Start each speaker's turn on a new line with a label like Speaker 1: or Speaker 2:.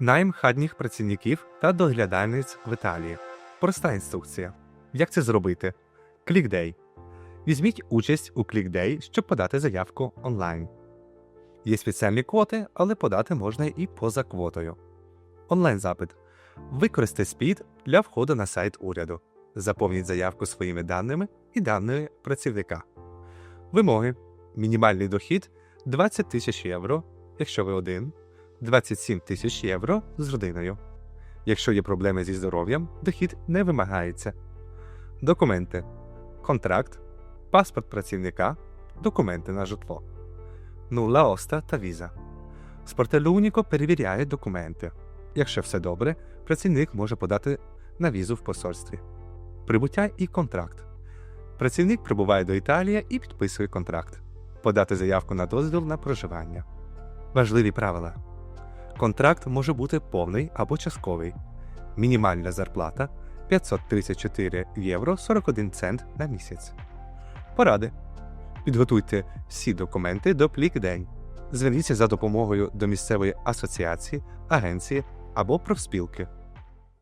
Speaker 1: Найм хатніх працівників та доглядальниць в Італії. Проста інструкція. Як це зробити? Клікдей. Візьміть участь у клікдей, щоб подати заявку онлайн. Є спеціальні квоти, але подати можна і поза квотою. Онлайн-запит. Використайте СПІД для входу на сайт уряду. Заповніть заявку своїми даними і даними працівника. Вимоги: мінімальний дохід 20 тисяч євро, якщо ви один, 27 тисяч євро з родиною. Якщо є проблеми зі здоров'ям, дохід не вимагається. Документи: контракт, паспорт працівника, документи на житло. Нула оста та віза. Спортелю Уніко перевіряє документи. Якщо все добре, працівник може подати на візу в посольстві. Прибуття і контракт. Працівник прибуває до Італії і підписує контракт. Подати заявку на дозвіл на проживання. Важливі правила. Контракт може бути повний або частковий. Мінімальна зарплата 534 євро 41 цент на місяць. Поради. Підготуйте всі документи до плік-день. Зверніться за допомогою до місцевої асоціації, агенції або профспілки.